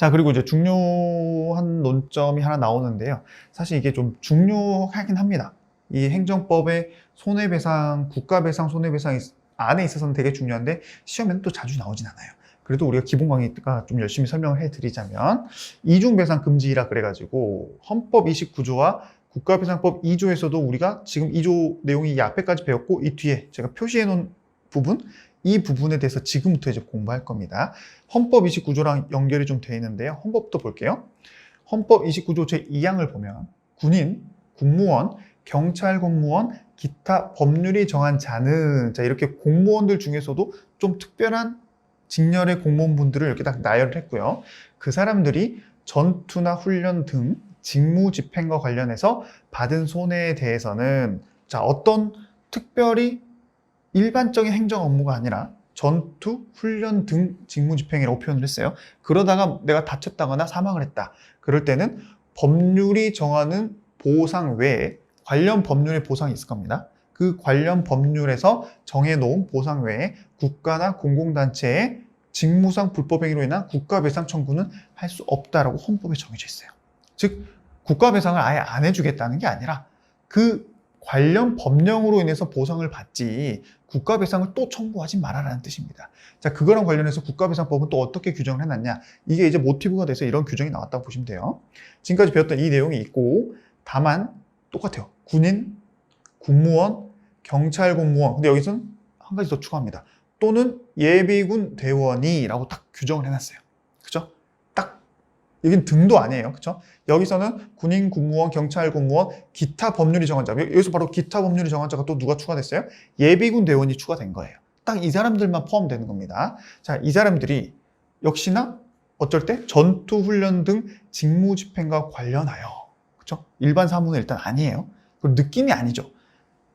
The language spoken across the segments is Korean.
자, 그리고 이제 중요한 논점이 하나 나오는데요. 사실 이게 좀 중요하긴 합니다. 이 행정법의 손해배상, 국가배상, 손해배상 안에 있어서는 되게 중요한데 시험에는 또 자주 나오진 않아요. 그래도 우리가 기본 강의가 좀 열심히 설명을 해드리자면 이중배상 금지라 그래가지고 헌법 29조와 국가배상법 2조에서도 우리가 지금 2조 내용이 이 앞에까지 배웠고 이 뒤에 제가 표시해 놓은 부분 이 부분에 대해서 지금부터 이제 공부할 겁니다. 헌법 29조랑 연결이 좀돼 있는데요. 헌법도 볼게요. 헌법 29조 제2항을 보면 군인, 국무원, 경찰 공무원, 기타 법률이 정한 자는 자 이렇게 공무원들 중에서도 좀 특별한 직렬의 공무원분들을 이렇게 딱 나열을 했고요. 그 사람들이 전투나 훈련 등 직무 집행과 관련해서 받은 손해에 대해서는 자 어떤 특별히 일반적인 행정 업무가 아니라 전투, 훈련 등 직무 집행이라고 표현을 했어요. 그러다가 내가 다쳤다거나 사망을 했다. 그럴 때는 법률이 정하는 보상 외에 관련 법률의 보상이 있을 겁니다. 그 관련 법률에서 정해놓은 보상 외에 국가나 공공단체의 직무상 불법행위로 인한 국가배상 청구는 할 수 없다라고 헌법에 정해져 있어요. 즉 국가배상을 아예 안 해주겠다는 게 아니라 그 관련 법령으로 인해서 보상을 받지 국가 배상을 또 청구하지 말아라는 뜻입니다. 자, 그거랑 관련해서 국가 배상법은 또 어떻게 규정을 해놨냐? 이게 이제 모티브가 돼서 이런 규정이 나왔다고 보시면 돼요. 지금까지 배웠던 이 내용이 있고 다만 똑같아요. 군인, 국무원, 경찰 공무원. 근데 여기서는 한 가지 더 추가합니다. 또는 예비군 대원이라고 딱 규정을 해놨어요. 여긴 등도 아니에요. 그죠? 여기서는 군인, 국무원, 경찰 공무원, 기타 법률이 정한 자. 여기서 바로 기타 법률이 정한 자가 또 누가 추가됐어요? 예비군 대원이 추가된 거예요. 딱 이 사람들만 포함되는 겁니다. 자, 이 사람들이 역시나 어쩔 때 전투 훈련 등 직무 집행과 관련하여 그렇죠? 일반 사무는 일단 아니에요. 그 느낌이 아니죠.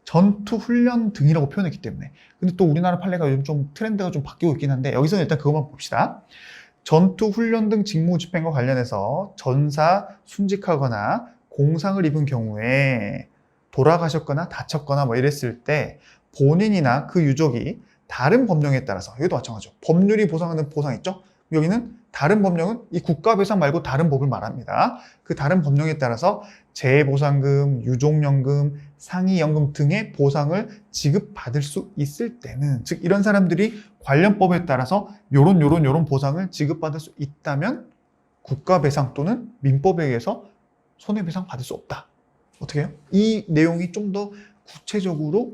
전투 훈련 등이라고 표현했기 때문에. 근데 또 우리나라 판례가 요즘 좀 트렌드가 좀 바뀌고 있긴 한데 여기서는 일단 그것만 봅시다. 전투 훈련 등 직무 집행과 관련해서 전사 순직하거나 공상을 입은 경우에 돌아가셨거나 다쳤거나 뭐 이랬을 때 본인이나 그 유족이 다른 법령에 따라서 여기도 마찬가지죠. 법률이 보상하는 보상 있죠? 여기는 다른 법령은 이 국가배상 말고 다른 법을 말합니다. 그 다른 법령에 따라서 재보상금, 유족연금, 상이연금 등의 보상을 지급받을 수 있을 때는 즉 이런 사람들이 관련법에 따라서 요런 요런 요런 보상을 지급받을 수 있다면 국가배상 또는 민법에 의해서 손해배상 받을 수 없다. 어떻게 해요? 이 내용이 좀 더 구체적으로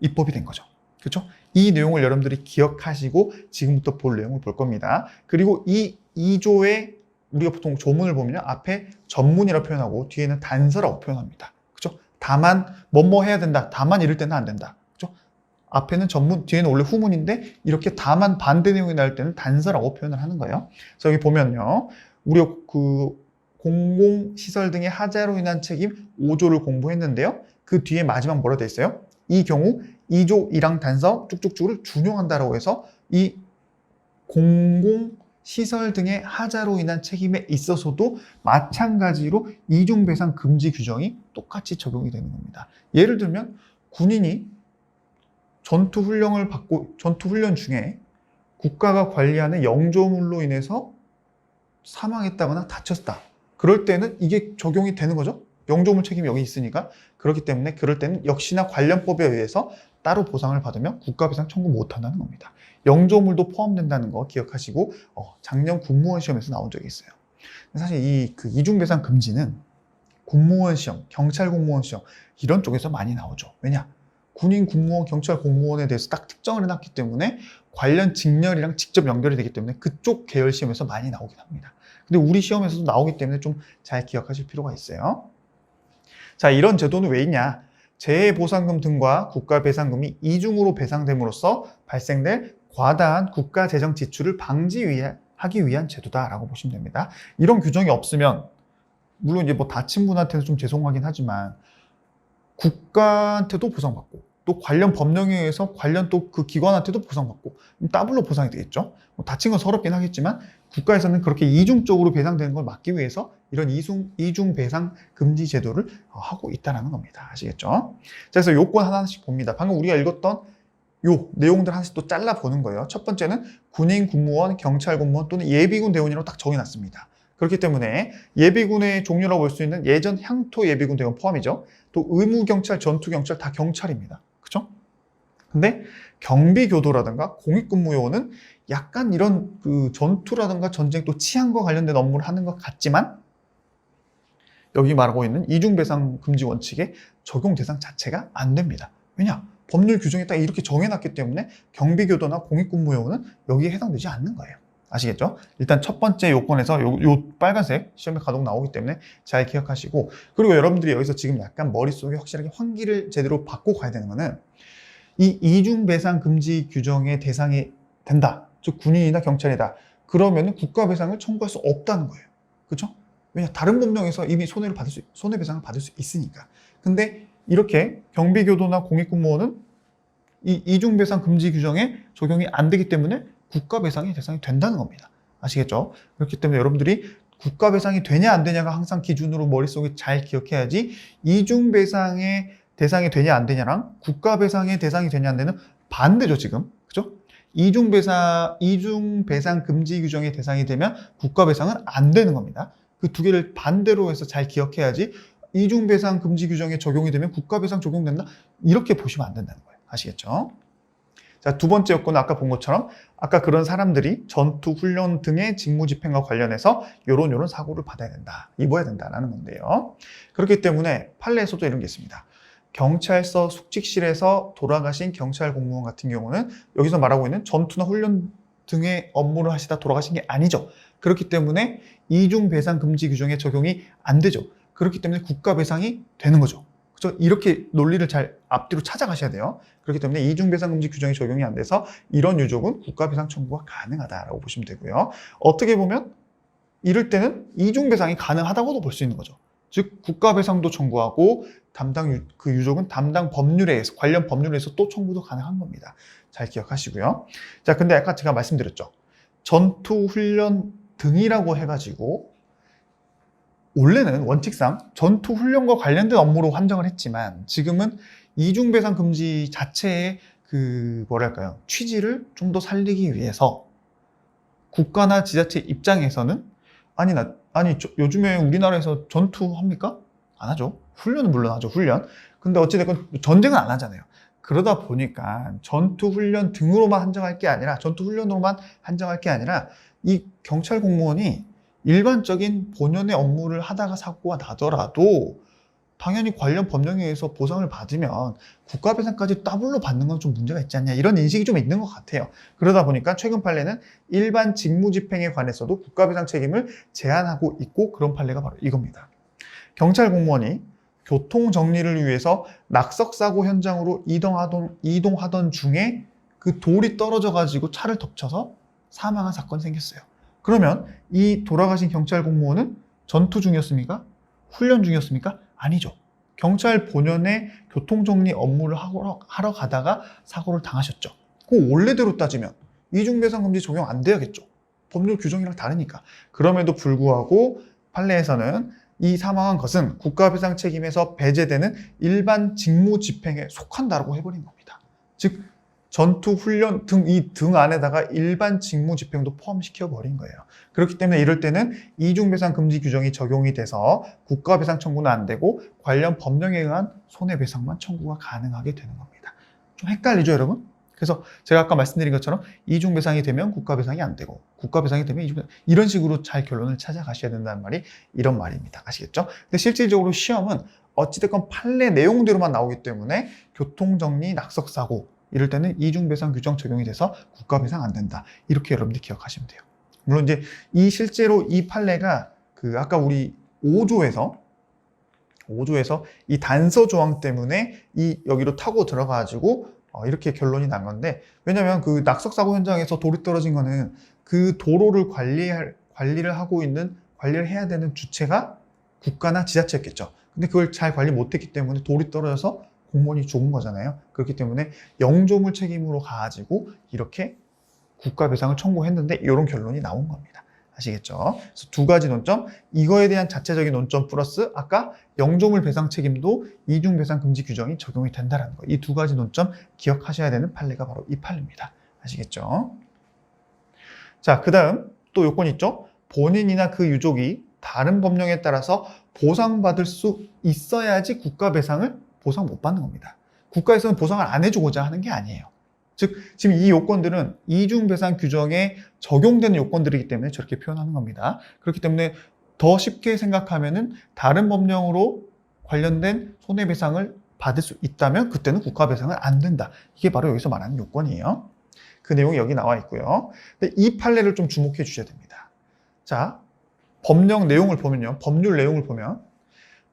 입법이 된 거죠. 그렇죠? 이 내용을 여러분들이 기억하시고 지금부터 볼 내용을 볼 겁니다. 그리고 이 2조의 우리가 보통 조문을 보면 앞에 전문이라 표현하고 뒤에는 단서라고 표현합니다. 그렇죠? 다만 뭐뭐 해야 된다. 다만 이럴 때는 안 된다. 앞에는 전문, 뒤에는 원래 후문인데 이렇게 다만 반대 내용이 나올 때는 단서라고 표현을 하는 거예요. 그래서 여기 보면요. 우리가 그 공공시설 등의 하자로 인한 책임 5조를 공부했는데요. 그 뒤에 마지막 뭐라 돼 있어요? 이 경우 2조 1항 단서 쭉쭉쭉을 준용한다라고 해서 이 공공 시설 등의 하자로 인한 책임에 있어서도 마찬가지로 이중 배상 금지 규정이 똑같이 적용이 되는 겁니다. 예를 들면 군인이 전투 훈련을 받고 전투 훈련 중에 국가가 관리하는 영조물로 인해서 사망했다거나 다쳤다. 그럴 때는 이게 적용이 되는 거죠. 영조물 책임이 여기 있으니까 그렇기 때문에 그럴 때는 역시나 관련법에 의해서 따로 보상을 받으면 국가배상 청구 못한다는 겁니다. 영조물도 포함된다는 거 기억하시고 어, 작년 국무원 시험에서 나온 적이 있어요. 사실 이 그 이중배상 금지는 공무원 시험, 경찰 공무원 시험 이런 쪽에서 많이 나오죠. 왜냐? 군인, 국무원, 경찰 공무원에 대해서 딱 특정을 해놨기 때문에 관련 직렬이랑 직접 연결이 되기 때문에 그쪽 계열 시험에서 많이 나오긴 합니다. 근데 우리 시험에서도 나오기 때문에 좀 잘 기억하실 필요가 있어요. 자, 이런 제도는 왜 있냐? 재해보상금 등과 국가배상금이 이중으로 배상됨으로써 발생될 과다한 국가 재정 지출을 방지하기 위한 제도다라고 보시면 됩니다. 이런 규정이 없으면 물론 이제 뭐 다친 분한테는 좀 죄송하긴 하지만 국가한테도 보상받고 또 관련 법령에 의해서 관련 또 그 기관한테도 보상받고 더블로 보상이 되겠죠. 뭐 다친 건 서럽긴 하겠지만 국가에서는 그렇게 이중적으로 배상되는 걸 막기 위해서 이런 이중, 이중 배상 금지 제도를 하고 있다는 겁니다. 아시겠죠? 자, 그래서 요건 하나씩 봅니다. 방금 우리가 읽었던 요 내용들 하나씩 또 잘라 보는 거예요. 첫 번째는 군인 군무원, 경찰 군무원 또는 예비군 대원이라고 딱 정해놨습니다. 그렇기 때문에 예비군의 종류라고 볼 수 있는 예전 향토 예비군 대원 포함이죠. 또 의무 경찰, 전투 경찰 다 경찰입니다. 그죠? 근데 경비 교도라든가 공익 근무 요원은 약간 이런 그 전투라든가 전쟁 또 치안과 관련된 업무를 하는 것 같지만 여기 말하고 있는 이중배상 금지 원칙의 적용 대상 자체가 안 됩니다. 왜냐? 법률 규정에 딱 이렇게 정해놨기 때문에 경비교도나 공익근무요원은 여기에 해당되지 않는 거예요. 아시겠죠? 일단 첫 번째 요건에서 요, 요 빨간색 시험에 가동 나오기 때문에 잘 기억하시고 그리고 여러분들이 여기서 지금 약간 머릿속에 확실하게 환기를 제대로 받고 가야 되는 거는 이 이중배상 금지 규정의 대상이 된다. 즉 군인이나 경찰이다. 그러면은 국가배상을 청구할 수 없다는 거예요. 그렇죠? 왜냐 다른 법령에서 이미 손해를 받을 수 손해배상을 받을 수 있으니까. 근데 이렇게 경비교도나 공익공무원은 이 이중배상 금지 규정에 적용이 안 되기 때문에 국가 배상의 대상이 된다는 겁니다. 아시겠죠? 그렇기 때문에 여러분들이 국가 배상이 되냐 안 되냐가 항상 기준으로 머릿속에 잘 기억해야지 이중 배상의 대상이 되냐 안 되냐랑 국가 배상의 대상이 되냐 안 되는 반대죠 지금 그죠? 이중 배상 이중 배상 금지 규정의 대상이 되면 국가 배상은 안 되는 겁니다. 그 두 개를 반대로 해서 잘 기억해야지 이중 배상 금지 규정에 적용이 되면 국가 배상 적용된다 이렇게 보시면 안 된다는 거예요. 아시겠죠? 자, 두 번째 요건은 아까 본 것처럼 아까 그런 사람들이 전투 훈련 등의 직무 집행과 관련해서 요런 요런 사고를 받아야 된다. 입어야 된다라는 건데요. 그렇기 때문에 판례에서도 이런 게 있습니다. 경찰서 숙직실에서 돌아가신 경찰 공무원 같은 경우는 여기서 말하고 있는 전투나 훈련 등의 업무를 하시다 돌아가신 게 아니죠. 그렇기 때문에 이중 배상 금지 규정에 적용이 안 되죠. 그렇기 때문에 국가 배상이 되는 거죠. 그렇죠? 이렇게 논리를 잘 앞뒤로 찾아가셔야 돼요. 그렇기 때문에 이중 배상 금지 규정이 적용이 안 돼서 이런 유족은 국가 배상 청구가 가능하다라고 보시면 되고요. 어떻게 보면 이럴 때는 이중 배상이 가능하다고도 볼 수 있는 거죠. 즉 국가 배상도 청구하고 담당 유, 그 유족은 담당 법률에 의해서 관련 법률에 의해서 또 청구도 가능한 겁니다. 잘 기억하시고요. 자, 근데 아까 제가 말씀드렸죠. 전투 훈련 등이라고 해가지고 원래는 원칙상 전투 훈련과 관련된 업무로 환정을 했지만 지금은 이중 배상 금지 자체의 그 뭐랄까요 취지를 좀 더 살리기 위해서 국가나 지자체 입장에서는 아니 나 아니 저- 요즘에 우리나라에서 전투 합니까? 안 하죠. 훈련은 물론 하죠. 훈련. 근데 어찌됐건 전쟁은 안 하잖아요. 그러다 보니까 전투 훈련 등으로만 한정할 게 아니라 전투 훈련으로만 한정할 게 아니라 이 경찰 공무원이 일반적인 본연의 업무를 하다가 사고가 나더라도 당연히 관련 법령에 의해서 보상을 받으면 국가배상까지 더블로 받는 건 좀 문제가 있지 않냐 이런 인식이 좀 있는 것 같아요. 그러다 보니까 최근 판례는 일반 직무집행에 관해서도 국가배상 책임을 제한하고 있고 그런 판례가 바로 이겁니다. 경찰 공무원이 교통 정리를 위해서 낙석 사고 현장으로 이동하던 이동하던 중에 그 돌이 떨어져 가지고 차를 덮쳐서 사망한 사건이 생겼어요. 그러면 이 돌아가신 경찰 공무원은 전투 중이었습니까? 훈련 중이었습니까? 아니죠. 경찰 본연의 교통정리 업무를 하러, 가다가 사고를 당하셨죠. 그 원래대로 따지면 이중배상금지 적용 안 돼야겠죠. 법률 규정이랑 다르니까. 그럼에도 불구하고 판례에서는 이 사망한 것은 국가배상 책임에서 배제되는 일반 직무 집행에 속한다라고 해버린 겁니다. 즉 전투 훈련 등 이 등 안에다가 일반 직무 집행도 포함시켜 버린 거예요. 그렇기 때문에 이럴 때는 이중 배상 금지 규정이 적용이 돼서 국가 배상 청구는 안 되고 관련 법령에 의한 손해배상만 청구가 가능하게 되는 겁니다. 좀 헷갈리죠, 여러분? 그래서 제가 아까 말씀드린 것처럼 이중 배상이 되면 국가 배상이 안 되고 국가 배상이 되면 이중 배상 이런 식으로 잘 결론을 찾아가셔야 된다는 말이 이런 말입니다. 아시겠죠? 근데 실질적으로 시험은 어찌됐건 판례 내용대로만 나오기 때문에 교통정리 낙석사고 이럴 때는 이중배상 규정 적용이 돼서 국가배상 안 된다. 이렇게 여러분들 기억하시면 돼요. 물론 이제 이 실제로 이 판례가 그 아까 우리 5조에서 5조에서 이 단서 조항 때문에 이 여기로 타고 들어가가지고 어, 이렇게 결론이 난 건데 왜냐면 그 낙석 사고 현장에서 돌이 떨어진 거는 그 도로를 관리할 관리를 하고 있는 관리를 해야 되는 주체가 국가나 지자체였겠죠. 근데 그걸 잘 관리 못했기 때문에 돌이 떨어져서 공무원이 죽은 거잖아요. 그렇기 때문에 영조물 책임으로 가지고 이렇게 국가 배상을 청구했는데 이런 결론이 나온 겁니다. 아시겠죠? 그래서 두 가지 논점, 이거에 대한 자체적인 논점 플러스 아까 영조물 배상 책임도 이중 배상 금지 규정이 적용이 된다는 거. 이 두 가지 논점 기억하셔야 되는 판례가 바로 이 판례입니다. 아시겠죠? 자, 그 다음 또 요건 있죠? 본인이나 그 유족이 다른 법령에 따라서 보상받을 수 있어야지 국가 배상을 보상 못 받는 겁니다. 국가에서는 보상을 안 해주고자 하는 게 아니에요. 즉, 지금 이 요건들은 이중배상 규정에 적용되는 요건들이기 때문에 저렇게 표현하는 겁니다. 그렇기 때문에 더 쉽게 생각하면은 다른 법령으로 관련된 손해배상을 받을 수 있다면 그때는 국가배상은 안 된다. 이게 바로 여기서 말하는 요건이에요. 그 내용이 여기 나와 있고요. 근데 이 판례를 좀 주목해 주셔야 됩니다. 자, 법령 내용을 보면요. 법률 내용을 보면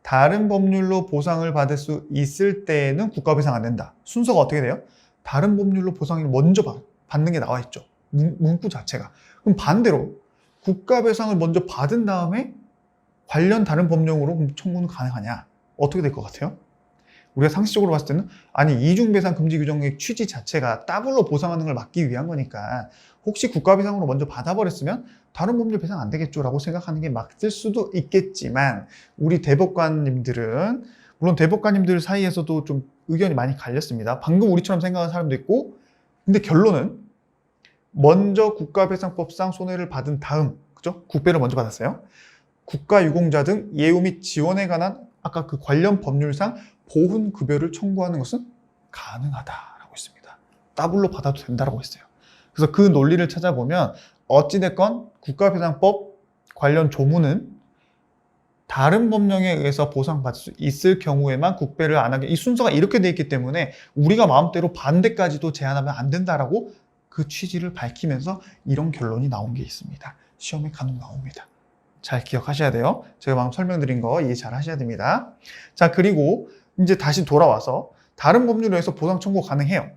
다른 법률로 보상을 받을 수 있을 때에는 국가배상 안 된다. 순서가 어떻게 돼요? 다른 법률로 보상을 먼저 받- 받는 게 나와 있죠. 문, 문구 자체가. 그럼 반대로 국가배상을 먼저 받은 다음에 관련 다른 법령으로 청구는 가능하냐? 어떻게 될 것 같아요? 우리가 상식적으로 봤을 때는 아니 이중배상 금지 규정의 취지 자체가 더블로 보상하는 걸 막기 위한 거니까 혹시 국가배상으로 먼저 받아버렸으면 다른 법률 배상 안 되겠죠라고 생각하는 게 맞을 수도 있겠지만 우리 대법관님들은 물론 대법관님들 사이에서도 좀 의견이 많이 갈렸습니다. 방금 우리처럼 생각하는 사람도 있고 근데 결론은 먼저 국가배상법상 손해를 받은 다음 그죠? 국배를 먼저 받았어요. 국가유공자 등 예우 및 지원에 관한 아까 그 관련 법률상 보훈 급여를 청구하는 것은 가능하다라고 했습니다. 더블로 받아도 된다라고 했어요. 그래서 그 논리를 찾아보면 어찌됐건 국가배상법 관련 조문은 다른 법령에 의해서 보상받을 수 있을 경우에만 국배를 안 하게 이 순서가 이렇게 돼 있기 때문에 우리가 마음대로 반대까지도 제한하면 안 된다라고 그 취지를 밝히면서 이런 결론이 나온 게 있습니다. 시험에 간혹 나옵니다. 잘 기억하셔야 돼요. 제가 방금 설명드린 거 이해 잘 하셔야 됩니다. 자, 그리고 이제 다시 돌아와서 다른 법률에 의해서 보상 청구 가능해요.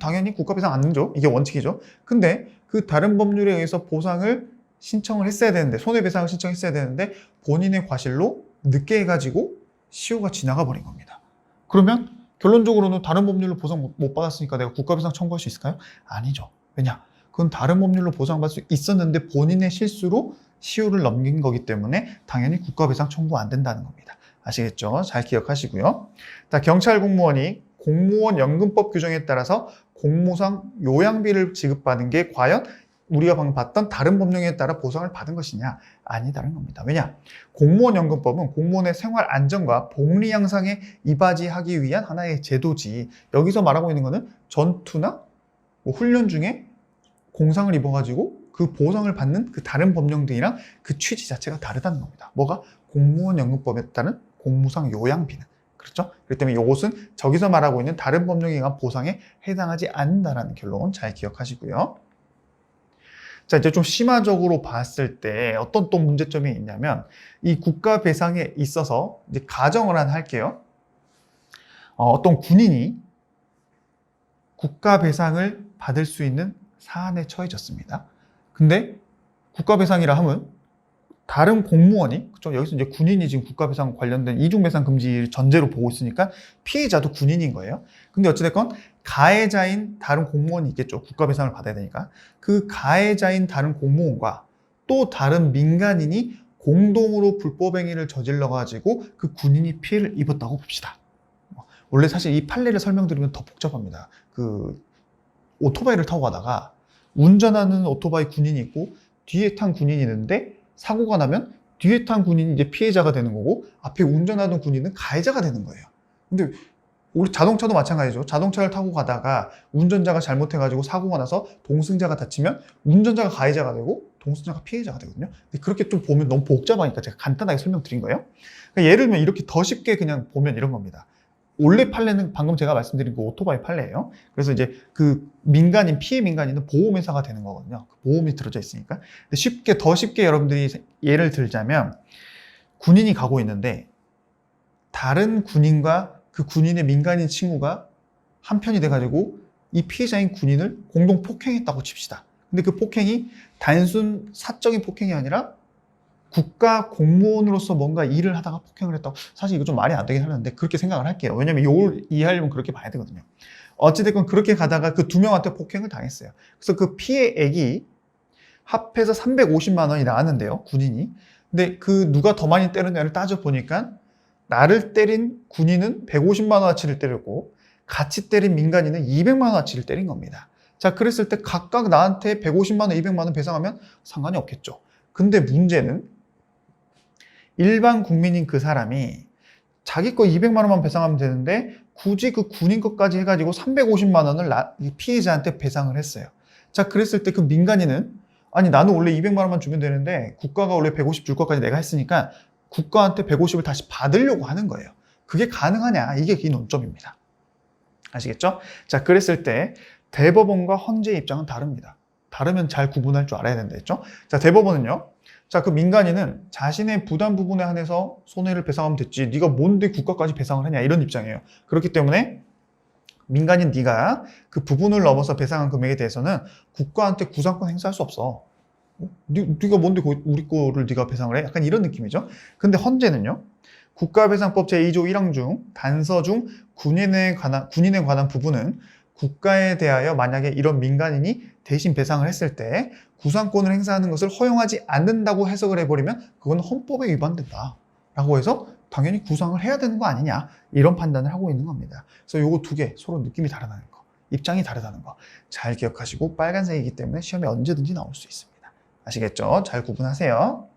당연히 국가배상 안 되죠. 이게 원칙이죠. 근데 그 다른 법률에 의해서 보상을 신청을 했어야 되는데, 손해배상을 신청했어야 되는데, 본인의 과실로 늦게 해가지고 시효가 지나가 버린 겁니다. 그러면 결론적으로는 다른 법률로 보상 못- 못 받았으니까 내가 국가배상 청구할 수 있을까요? 아니죠. 왜냐? 그건 다른 법률로 보상받을 수 있었는데 본인의 실수로 시효를 넘긴 거기 때문에 당연히 국가배상 청구 안 된다는 겁니다. 아시겠죠? 잘 기억하시고요. 자, 경찰 공무원이 공무원 연금법 규정에 따라서 공무상 요양비를 지급받은 게 과연 우리가 방금 봤던 다른 법령에 따라 보상을 받은 것이냐? 아니다는 겁니다. 왜냐? 공무원 연금법은 공무원의 생활 안정과 복리 향상에 이바지하기 위한 하나의 제도지. 여기서 말하고 있는 거는 전투나 뭐 훈련 중에 공상을 입어가지고 그 보상을 받는 그 다른 법령들이랑 그 취지 자체가 다르다는 겁니다. 뭐가? 공무원 연금법에 따른 공무상 요양비는. 그렇죠? 그렇기 때문에 이것은 저기서 말하고 있는 다른 법령에 의한 보상에 해당하지 않는다라는 결론 잘 기억하시고요. 자, 이제 좀 심화적으로 봤을 때 어떤 또 문제점이 있냐면 이 국가 배상에 있어서 이제 가정을 하나 할게요. 어, 어떤 군인이 국가 배상을 받을 수 있는 사안에 처해졌습니다. 근데 국가 배상이라 하면 다른 공무원이 그죠? 여기서 이제 군인이 지금 국가 배상 관련된 이중 배상 금지를 전제로 보고 있으니까 피해자도 군인인 거예요. 근데 어찌됐건 가해자인 다른 공무원이 있겠죠. 국가 배상을 받아야 되니까. 그 가해자인 다른 공무원과 또 다른 민간인이 공동으로 불법 행위를 저질러 가지고 그 군인이 피해를 입었다고 봅시다. 원래 사실 이 판례를 설명드리면 더 복잡합니다. 그 오토바이를 타고 가다가 운전하는 오토바이 군인이 있고 뒤에 탄 군인이 있는데 사고가 나면 뒤에 탄 군인이 이제 피해자가 되는 거고 앞에 운전하던 군인은 가해자가 되는 거예요. 근데 우리 자동차도 마찬가지죠. 자동차를 타고 가다가 운전자가 잘못해가지고 사고가 나서 동승자가 다치면 운전자가 가해자가 되고 동승자가 피해자가 되거든요. 근데 그렇게 좀 보면 너무 복잡하니까 제가 간단하게 설명드린 거예요. 그러니까 예를 들면 이렇게 더 쉽게 그냥 보면 이런 겁니다. 원래 판례는 방금 제가 말씀드린 그 오토바이 판례예요. 그래서 이제 그 민간인 피해 민간인은 보험회사가 되는 거거든요. 그 보험이 들어져 있으니까. 근데 쉽게 더 쉽게 여러분들이 예를 들자면 군인이 가고 있는데 다른 군인과 그 군인의 민간인 친구가 한편이 돼가지고 이 피해자인 군인을 공동 폭행했다고 칩시다. 근데 그 폭행이 단순 사적인 폭행이 아니라 국가 공무원으로서 뭔가 일을 하다가 폭행을 했다고 사실 이거 좀 말이 안 되긴 하는데 그렇게 생각을 할게요. 왜냐면 이걸 이해하려면 그렇게 봐야 되거든요. 어찌됐건 그렇게 가다가 그 두 명한테 폭행을 당했어요. 그래서 그 피해액이 합해서 350만 원이 나왔는데요. 군인이. 근데 그 누가 더 많이 때렸냐를 따져 보니까 나를 때린 군인은 150만 원어치를 때렸고 같이 때린 민간인은 200만 원어치를 때린 겁니다. 자, 그랬을 때 각각 나한테 150만 원, 200만 원 배상하면 상관이 없겠죠. 근데 문제는 일반 국민인 그 사람이 자기 거 200만 원만 배상하면 되는데 굳이 그 군인 것까지 해가지고 350만 원을 나- 이 피해자한테 배상을 했어요. 자, 그랬을 때 그 민간인은 아니 나는 원래 200만 원만 주면 되는데 국가가 원래 150 줄 것까지 내가 했으니까 국가한테 150을 다시 받으려고 하는 거예요. 그게 가능하냐? 이게 이 논점입니다. 아시겠죠? 자, 그랬을 때 대법원과 헌재의 입장은 다릅니다. 다르면 잘 구분할 줄 알아야 된다 했죠? 자, 대법원은요. 자, 그 민간인은 자신의 부담 부분에 한해서 손해를 배상하면 됐지. 네가 뭔데 국가까지 배상을 하냐 이런 입장이에요. 그렇기 때문에 민간인 네가 그 부분을 넘어서 배상한 금액에 대해서는 국가한테 구상권 행사할 수 없어. 어? 네, 네가 뭔데 거- 우리 거를 네가 배상을 해? 약간 이런 느낌이죠. 근데 헌재는요. 국가배상법 제2조 1항 중 단서 중 군인에 관한 군인에 관한 부분은 국가에 대하여 만약에 이런 민간인이 대신 배상을 했을 때 구상권을 행사하는 것을 허용하지 않는다고 해석을 해버리면 그건 헌법에 위반된다. 라고 해서 당연히 구상을 해야 되는 거 아니냐. 이런 판단을 하고 있는 겁니다. 그래서 요거 두 개 서로 느낌이 다르다는 거. 입장이 다르다는 거. 잘 기억하시고 빨간색이기 때문에 시험에 언제든지 나올 수 있습니다. 아시겠죠? 잘 구분하세요.